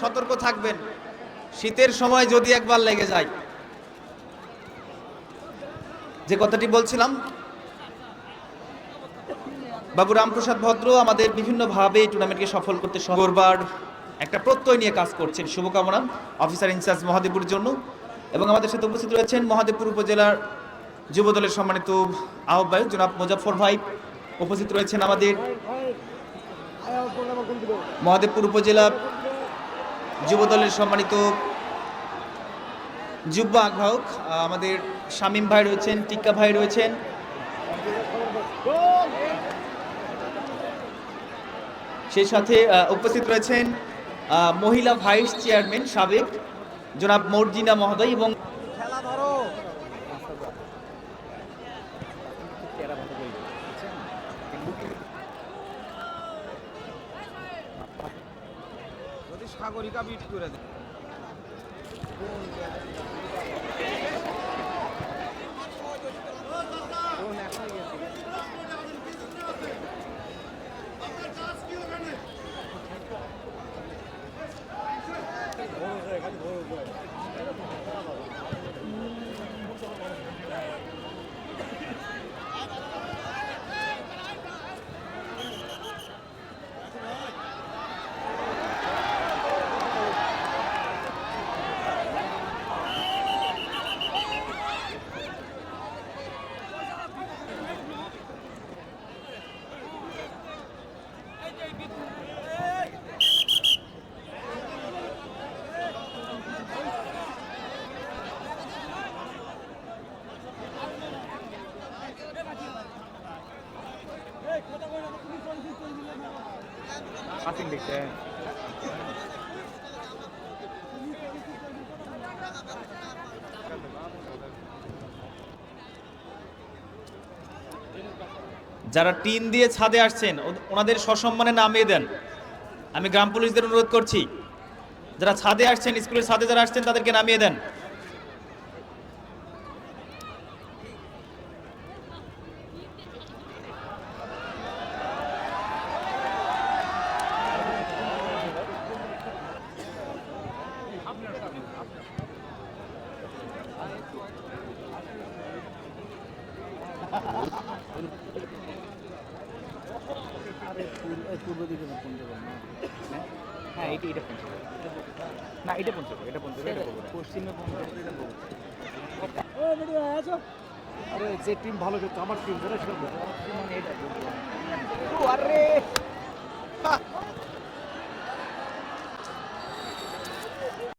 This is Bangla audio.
সতর্ক থাকবেন। শীতের সময় যদি একবার লেগে যায়। যে কথাটি বলছিলাম, বাবু রামপ্রসাদ ভদ্র আমাদের বিভিন্নভাবে টুর্নামেন্টকে সফল করতে করবার একটা প্রত্যয় নিয়ে কাজ করছেন। শুভকামনা অফিসার ইনচার্জ মহাদেবপুরের জন্য। এবং আমাদের সাথে উপস্থিত রয়েছেন মহাদেবপুর উপজেলার যুব দলের সম্মানিত আহ্বায়ক জনাব মুজাফর ভাই। উপস্থিত রয়েছেন আমাদের মহাদেবপুর উপজেলা যুব দলের সম্মানিত যুব আগ্রাহক আমাদের শামীম ভাই রয়েছেন, টিক্কা ভাই রয়েছেন। সেই সাথে উপস্থিত রয়েছেন মহিলা ভাইস চেয়ারম্যান সাবেক জনাব মর্জিনা মহোদয় এবং সাগরিকা বিট করে দেয়। পাসিং দেখছে যারা টিন দিয়ে ছাদে আসছেন ওনাদের সসম্মানে নামিয়ে দেন। আমি গ্রাম পুলিশদের অনুরোধ করছি, যারা ছাদে আসছেন, স্কুলের ছাদে যারা আসছেন, তাদেরকে নামিয়ে দেন। পূর্ব দিকে না হ্যাঁ এটা এটা পঞ্চগড় না এটা পঞ্চগড় এটা পঞ্চগড় এটা। পশ্চিমে পঞ্চগড় এটা বগুড়া। আরে যে টিম ভালো খেলতো আমার টিম সেটা। ও, আরে